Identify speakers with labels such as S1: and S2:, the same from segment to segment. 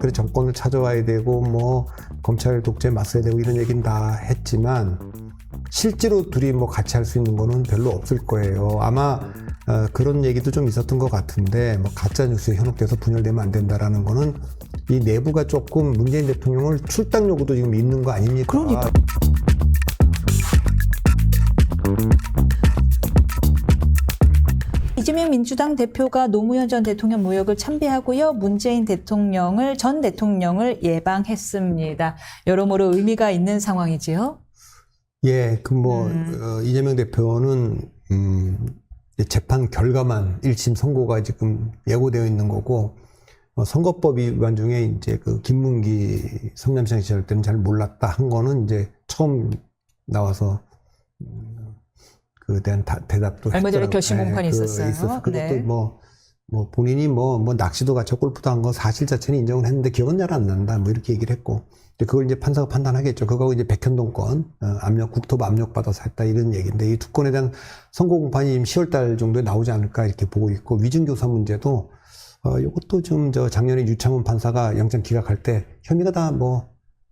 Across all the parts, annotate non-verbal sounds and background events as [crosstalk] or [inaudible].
S1: 그래 정권을 찾아와야 되고 뭐 검찰 독재 맞서야 되고 이런 얘기는 다 했지만 실제로 둘이 뭐 같이 할 수 있는 거는 별로 없을 거예요. 아마 어, 그런 얘기도 좀 있었던 것 같은데 뭐 가짜 뉴스에 현혹돼서 분열되면 안 된다라는 거는 이 내부가 조금 문재인 대통령을 출당 요구도 지금 있는 거 아닙니까?
S2: 그러니까. 이재명 민주당 대표가 노무현 전 대통령 무역을 참배하고요. 문재인 대통령을 전 대통령을 예방했습니다. 여러모로 의미가 있는 상황이지요.
S1: 예, 그뭐
S2: 음.
S1: 어, 이재명 대표는 음, 재판 결과만 1심 선고가 지금 예고되어 있는 거고 어, 선거법 위반 중에 이제 그 김문기 성남시장 시절 때는 잘 몰랐다 한 거는 이제 처음 나와서 음, 그에 대한 다- 대답도
S2: 얼마 전에. 결심 공판이
S1: 그
S2: 있었어요.
S1: 있었어. 그것도
S2: 네.
S1: 뭐, 뭐 본인이 뭐, 뭐 낚시도 같이 골프도 한 거 사실 자체는 인정을 했는데 기억은 잘 안 난다. 뭐 이렇게 얘기를 했고. 근데 그걸 이제 판사가 판단하겠죠. 그거하고 이제 백현동 건, 어, 압력, 국토부 압력받아서 했다 이런 얘기인데 이 두 건에 대한 선고 공판이 지금 10월 달 정도에 나오지 않을까 이렇게 보고 있고 위증교사 문제도 어, 이것도 좀저 작년에 유창훈 판사가 영장 기각할 때 혐의가 다뭐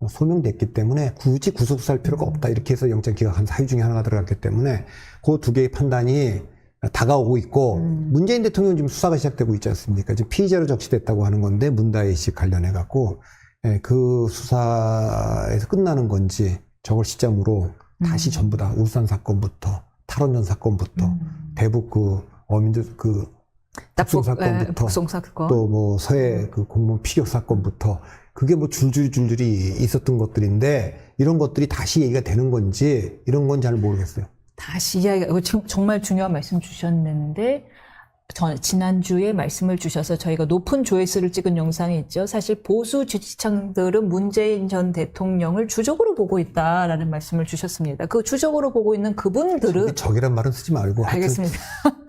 S1: 소명됐기 때문에 굳이 구속수사할 필요가 없다 이렇게 해서 영장 기각한 사유 중에 하나가 들어갔기 때문에 그 두 개의 판단이 다가오고 있고
S2: 음.
S1: 문재인 대통령 지금 수사가 시작되고 있지 않습니까? 지금 피의자로 적시됐다고 하는 건데 문다혜 씨 관련해 갖고 예, 그 수사에서 끝나는 건지 저걸 시점으로 다시
S2: 음.
S1: 전부 다 울산 사건부터 탈원전 사건부터
S2: 음.
S1: 대북 그 어민들 그 북송 사건부터
S2: 에, 북송 사건.
S1: 또뭐 서해 그 공무원 피격 사건부터 그게 뭐 줄줄이 줄줄이 있었던 것들인데 이런 것들이 다시 얘기가 되는 건지 이런 건 잘 모르겠어요.
S2: 다시 이야기가 정말 중요한 말씀 주셨는데 전 지난주에 말씀을 주셔서 저희가 높은 조회수를 찍은 영상이 있죠. 사실 보수 지지층들은 문재인 전 대통령을 주적으로 보고 있다라는 말씀을 주셨습니다. 그 주적으로 보고 있는 그분들은
S1: 적이란 말은 쓰지 말고
S2: 알겠습니다. [laughs]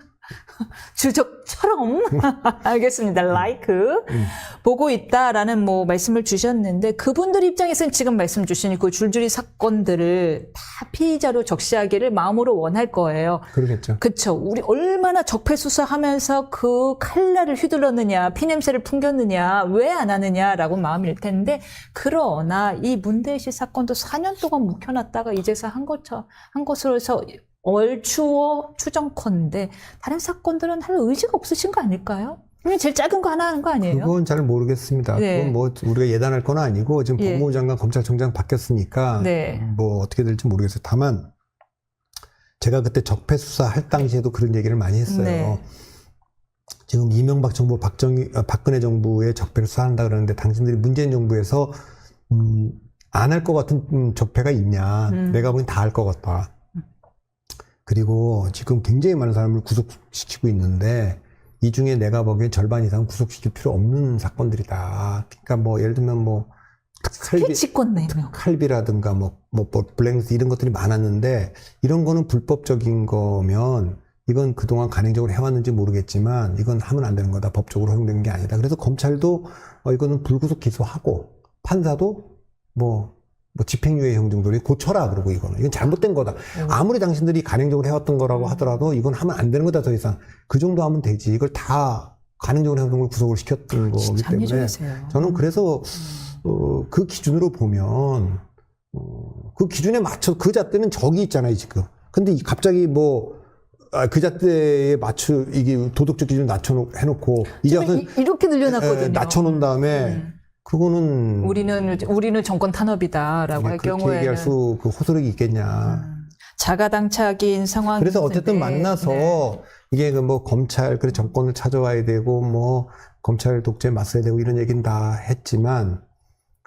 S2: 주적처럼 [laughs] 알겠습니다. like
S1: 음.
S2: 보고 있다라는 뭐 말씀을 주셨는데 그분들 입장에서는 지금 말씀 주신 그 줄줄이 사건들을 다 피의자로 적시하기를 마음으로 원할 거예요.
S1: 그러겠죠.
S2: 그쵸. 우리 얼마나 적폐 수사하면서 그 칼날을 휘둘렀느냐, 피냄새를 풍겼느냐, 왜 안 하느냐라고 마음일 텐데, 그러나 이 문대희 씨 사건도 4년 동안 묵혀놨다가 이제서 한 것처, 한 것으로서 얼추어 추정컨대, 다른 사건들은 할 의지가 없으신 거 아닐까요? 제일 작은 거 하나 하는 거 아니에요?
S1: 그건 잘 모르겠습니다.
S2: 네.
S1: 그건 뭐 우리가 예단할 건 아니고 지금
S2: 예.
S1: 법무부 장관 검찰총장 바뀌었으니까
S2: 네.
S1: 뭐 어떻게 될지 모르겠어요. 다만 제가 그때 적폐 수사 할 당시에도 그런 얘기를 많이 했어요.
S2: 네.
S1: 지금 이명박 정부, 박정희, 어, 박근혜 정부의 적폐를 수사한다 그러는데 당신들이 문재인 정부에서 음, 안 할 것 같은 음, 적폐가 있냐?
S2: 음.
S1: 내가 보기엔 다 할 것 같다. 그리고 지금 굉장히 많은 사람을 구속시키고 있는데 이 중에 내가 보기엔 절반 이상 구속시킬 필요 없는 사건들이다. 그러니까 뭐 예를 들면 뭐 칼비. 칼비라든가 뭐, 뭐, 뭐 블랙리스트 이런 것들이 많았는데 이런 거는 불법적인 거면 이건 그동안 간행적으로 해왔는지 모르겠지만 이건 하면 안 되는 거다. 법적으로 허용되는 게 아니다. 그래서 검찰도 어, 이거는 불구속 기소하고 판사도 뭐, 뭐 집행유예형 정도로 고쳐라 그러고 이거는 이건 잘못된 거다. 아무리 당신들이 간행적으로 해왔던 거라고
S2: 음.
S1: 하더라도 이건 하면 안 되는 거다 더 이상 그 정도 하면 되지. 이걸 다 간행적으로 해왔던 걸 구속을 시켰던 거기 때문에. 저는 그래서 어, 그 기준으로 보면 어, 그 기준에 맞춰 그 잣대는 적이 있잖아요 지금. 근데 이 갑자기 뭐 아, 그 잣대에 맞춰 이게 도덕적 기준을 낮춰 해놓고 이제 와서
S2: 이- 이렇게 늘려놨거든요.
S1: 에, 낮춰놓은 다음에
S2: 음.
S1: 그거는
S2: 우리는 우리는 정권 탄압이다라고
S1: 네,
S2: 할
S1: 그렇게
S2: 경우에는
S1: 얘기할 수 그 호소력이 있겠냐.
S2: 음, 자가당착인 상황.
S1: 그래서 어쨌든 만나서
S2: 네.
S1: 이게 그 뭐 검찰 그 정권을 찾아와야 되고 뭐 검찰 독재 맞서야 되고 이런 얘기는 다 했지만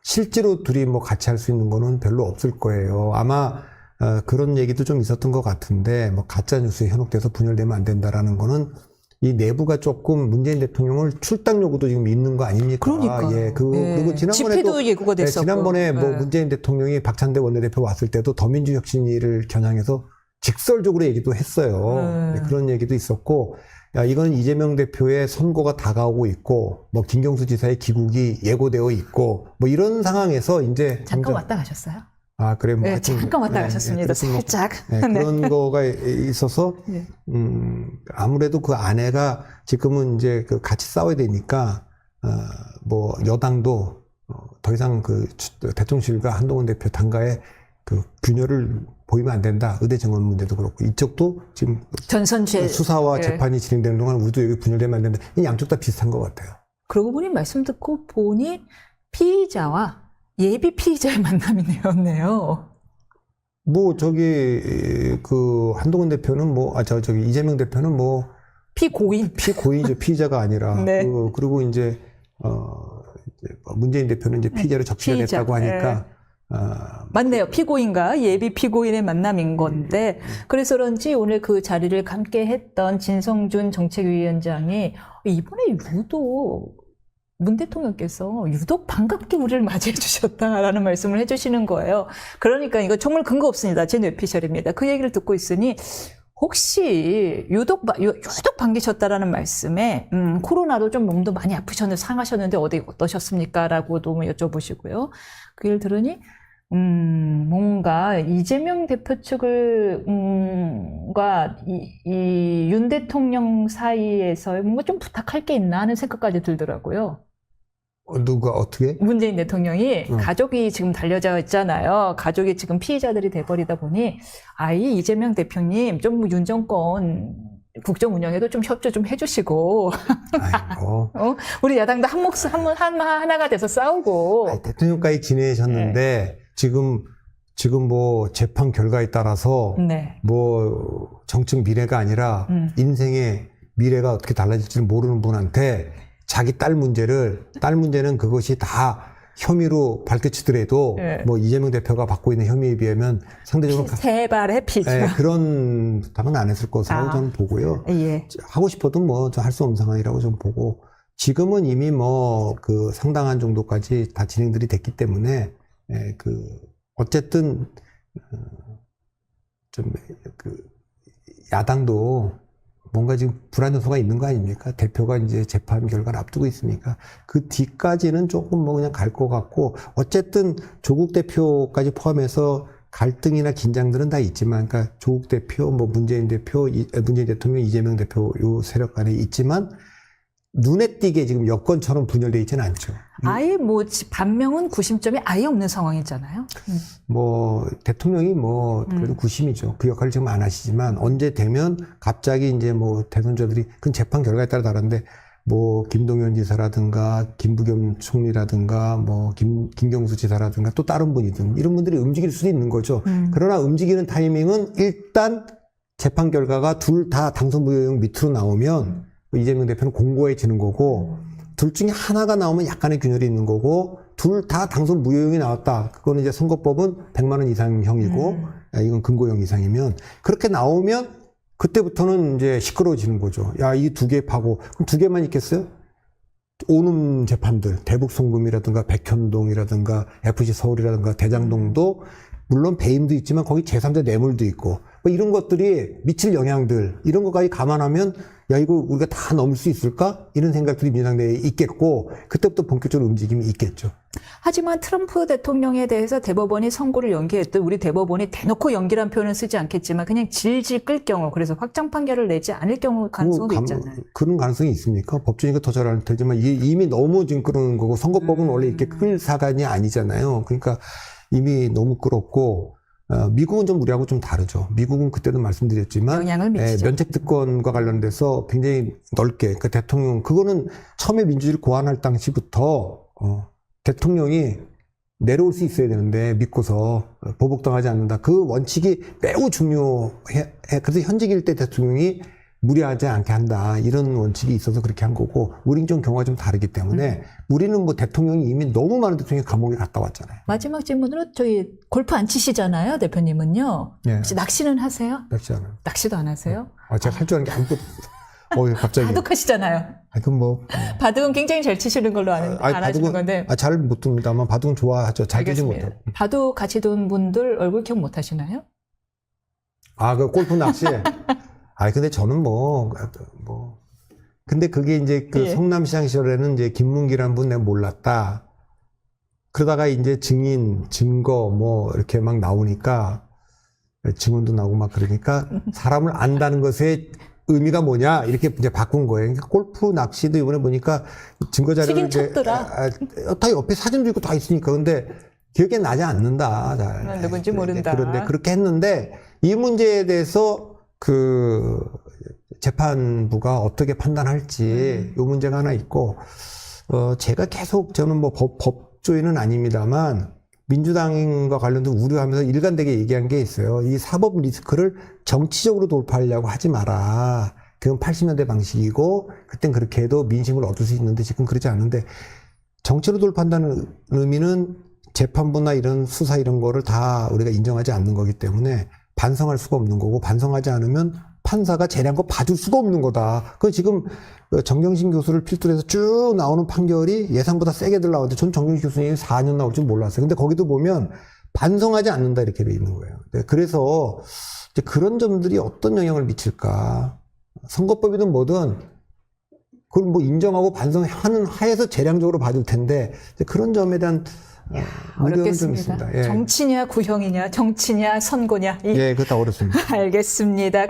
S1: 실제로 둘이 뭐 같이 할 수 있는 거는 별로 없을 거예요. 아마 어, 그런 얘기도 좀 있었던 것 같은데 뭐 가짜 뉴스에 현혹돼서 분열되면 안 된다라는 거는 이 내부가 조금 문재인 대통령을 출당 요구도 지금 있는 거 아닙니까?
S2: 그러니까.
S1: 예, 그
S2: 네.
S1: 그리고 지난번에도
S2: 집회도 예고가
S1: 네,
S2: 됐었고.
S1: 지난번에 뭐
S2: 네.
S1: 문재인 대통령이 박찬대 원내대표 왔을 때도 더민주 혁신위를 겨냥해서 직설적으로 얘기도 했어요.
S2: 네.
S1: 네, 그런 얘기도 있었고, 야, 이건 이재명 대표의 선거가 다가오고 있고, 뭐 김경수 지사의 귀국이 예고되어 있고, 뭐 이런 상황에서 이제
S2: 잠깐 왔다 가셨어요?
S1: 아 그래 뭐
S2: 네,
S1: 하여튼
S2: 잠깐 왔다
S1: 네,
S2: 가셨습니다.
S1: 네.
S2: 살짝. [laughs]
S1: 네, 그런 거가 있어서
S2: 네.
S1: 음, 아무래도 그 아내가 지금은 이제 그 같이 싸워야 되니까, 어, 뭐, 여당도 더 이상 그 추- 대통령실과 한동훈 대표 당가의 그 균열을 보이면 안 된다. 의대 정원 문제도 그렇고 이쪽도 지금
S2: 전선 제
S1: 수사와
S2: 예.
S1: 재판이 진행되는 동안 우리도 여기 분열되면 안 된다. 이 양쪽 다 비슷한 것 같아요.
S2: 그러고 보니 말씀 듣고 보니 피의자와 예비 피의자의 만남이네요.
S1: 뭐 저기 그 한동훈 대표는 뭐아저 저기 이재명 대표는 뭐
S2: 피고인.
S1: 피고인이죠 피의자가 아니라 [laughs]
S2: 네.
S1: 그, 그리고 이제 어 이제 문재인 대표는 이제 피의자로 적시가
S2: 피의자.
S1: 됐다고 하니까 아,
S2: 맞네요. 피고인과 예비 피고인의 만남인 건데 그래서 그런지 오늘 그 자리를 함께 했던 진성준 정책위원장이 이번에 유독 문 대통령께서 유독 반갑게 우리를 맞이해 주셨다라는 말씀을 해주시는 거예요. 그러니까 이거 정말 근거 없습니다. 제 뇌피셜입니다. 그 얘기를 듣고 있으니 혹시 유독 유독 반기셨다라는 말씀에 음, 코로나로 좀 몸도 많이 아프셨는데 상하셨는데 어디 어떠셨습니까?라고도 뭐 여쭤보시고요. 그 얘기를 들으니 음, 뭔가 이재명 대표 측을 음과 이윤 대통령 사이에서 뭔가 좀 부탁할 게 있나 하는 생각까지 들더라고요.
S1: 어, 누가 어떻게
S2: 문재인 대통령이
S1: 음.
S2: 가족이 지금 달려져 있잖아요. 가족이 지금 피해자들이 돼버리다 보니 아이 이재명 대표님 좀 윤 정권 국정 운영에도 좀 협조 좀 해주시고 [laughs] 어? 우리 야당도 한 목숨 한, 한 하나가 돼서 싸우고
S1: 아니, 대통령까지 지내셨는데
S2: 네.
S1: 지금 지금 뭐 재판 결과에 따라서
S2: 네.
S1: 뭐 정책 미래가 아니라
S2: 음.
S1: 인생의 미래가 어떻게 달라질지 모르는 분한테 자기 딸 문제를 딸 문제는 그것이 다 혐의로 밝혀지더라도
S2: 네.
S1: 뭐 이재명 대표가 받고 있는 혐의에 비하면 상대적으로 가-
S2: 세 발의 피죠.
S1: 예, 그런 부탁은 안 했을 것으로
S2: 아.
S1: 저는 보고요.
S2: 예.
S1: 하고 싶어도 뭐 할 수 없는 상황이라고 좀 보고 지금은 이미 뭐 그 상당한 정도까지 다 진행들이 됐기 때문에 예, 그 어쨌든 좀그 야당도 뭔가 지금 불안 요소가 있는 거 아닙니까? 대표가 이제 재판 결과를 앞두고 있으니까 그 뒤까지는 조금 뭐 그냥 갈 것 같고 어쨌든 조국 대표까지 포함해서 갈등이나 긴장들은 다 있지만, 그러니까 조국 대표, 뭐 문재인 대표, 이- 문재인 대통령, 이재명 대표 요 세력 간에 있지만 눈에 띄게 지금 여건처럼 분열돼 있지는 않죠.
S2: 아예 뭐 지- 반명은 구심점이 아예 없는 상황이잖아요. 음.
S1: 뭐 대통령이 뭐 그래도
S2: 음.
S1: 구심이죠. 그 역할을 지금 안 하시지만 언제 되면 갑자기 이제 뭐 대선자들이 그 재판 결과에 따라 다른데 뭐 김동연 지사라든가 김부겸 총리라든가 뭐 김, 김경수 지사라든가 또 다른 분이든 이런 분들이 움직일 수도 있는 거죠.
S2: 음.
S1: 그러나 움직이는 타이밍은 일단 재판 결과가 둘 다 당선 무효형 밑으로 나오면 이재명 대표는 공고해지는 거고 둘 중에 하나가 나오면 약간의 균열이 있는 거고 둘 다 당선 무효형이 나왔다. 그거는 이제 선거법은 100만 원 이상형이고
S2: 음.
S1: 야, 이건 근고형 이상이면 그렇게 나오면 그때부터는 이제 시끄러워지는 거죠. 야, 이 두 개 파고 그럼 두 개만 있겠어요? 오는 재판들 대북 송금이라든가 백현동이라든가 FC 서울이라든가 대장동도 물론 배임도 있지만 거기 제3자 뇌물도 있고 뭐 이런 것들이 미칠 영향들 이런 것까지 감안하면 야 이거 우리가 다 넘을 수 있을까 이런 생각들이 민주당 내에 있겠고 그때부터 본격적으로 움직임이 있겠죠.
S2: 하지만 트럼프 대통령에 대해서 대법원이 선고를 연기했던 우리 대법원이 대놓고 연기란 표현은 쓰지 않겠지만 그냥 질질 끌 경우 그래서 확정 판결을 내지 않을 경우 가능성도
S1: 뭐 감-
S2: 있잖아요.
S1: 그런 가능성이 있습니까? 법조인가 더 잘알 테지만 이- 이미 너무 지금 끌어오는 거고 선거법은
S2: 음.
S1: 원래 이렇게 끌 사간이 아니잖아요. 그러니까 이미 너무 끌었고 어, 미국은 좀 우리하고 좀 다르죠. 미국은 그때도 말씀드렸지만 예. 면책 특권과 관련돼서 굉장히 넓게 그 대통령 그거는 처음에 민주주의를 고안할 당시부터 어, 대통령이 내려올 수 있어야 되는데 믿고서 어, 보복당하지 않는다. 그 원칙이 매우 중요해. 해. 그래서 현직일 때 대통령이 무리하지 않게 한다. 이런 원칙이 있어서 그렇게 한 거고 우리는 좀 경우가 좀 다르기 때문에 우리는 뭐 대통령이 이미 너무 많은 대통령이 감옥에 갔다 왔잖아요.
S2: 마지막 질문으로 저희 골프 안 치시잖아요, 대표님은요.
S1: 예.
S2: 혹시 낚시는 하세요?
S1: 낚시 않아요.
S2: 낚시도 안 하세요?
S1: 아, 제가 할 줄 아는 게 아무것도 없어요. 어, 예, 갑자기.
S2: 바둑하시잖아요.
S1: 아, 그럼 뭐.
S2: 바둑은 굉장히 잘 치시는 걸로 아는데
S1: 아니,
S2: 안 하시는
S1: 바둑은-
S2: 건데.
S1: 아, 잘 못 둡니다만 바둑은 좋아하죠. 잘
S2: 알겠습니다.
S1: 못해요.
S2: 바둑 같이 둔 분들 얼굴 기억 못 하시나요?
S1: 아, 그 골프 낚시. [laughs] 아, 근데 저는 뭐, 뭐. 근데 그게 이제 그
S2: 예.
S1: 성남시장 시절에는 이제 김문기라는 분 내가 몰랐다. 그러다가 이제 증인, 증거 뭐 이렇게 막 나오니까 증언도 나오고 막 그러니까 [laughs] 사람을 안다는 것에 의미가 뭐냐 이렇게 이제 바꾼 거예요. 그러니까 골프 낚시도 이번에 보니까 증거 자료를 이제. 아, 아, 다 옆에 사진도 있고 다 있으니까 근데 기억에 나지 않는다. 잘.
S2: 아, 누군지 모른다.
S1: 그런데 그렇게 했는데 이 문제에 대해서 그 재판부가 어떻게 판단할지
S2: 음.
S1: 이 문제가 하나 있고 어 제가 계속 저는 뭐 법, 법조인은 아닙니다만 민주당과 관련된 우려하면서 일관되게 얘기한 게 있어요. 이 사법 리스크를 정치적으로 돌파하려고 하지 마라. 그건 80년대 방식이고 그땐 그렇게 해도 민심을 얻을 수 있는데 지금 그러지 않는데 정치로 돌파한다는 의미는 재판부나 이런 수사 이런 거를 다 우리가 인정하지 않는 거기 때문에 반성할 수가 없는 거고 반성하지 않으면 판사가 재량껏 봐줄 수가 없는 거다. 그 지금 정경심 교수를 필두로 해서 쭉 나오는 판결이 예상보다 세게 들 나오는데 전 정경심 교수님이 4년 나올 줄 몰랐어요. 근데 거기도 보면 반성하지 않는다 이렇게 돼 있는 거예요. 네, 그래서 이제 그런 점들이 어떤 영향을 미칠까. 선거법이든 뭐든 그걸 뭐 인정하고 반성하는 하에서 재량적으로 봐줄 텐데 그런 점에 대한 어, 좀 어렵겠습니다. 예,
S2: 정치냐 구형이냐 정치냐 선거냐 이-
S1: 예, 그거 다 어렵습니다. [laughs]
S2: 알겠습니다.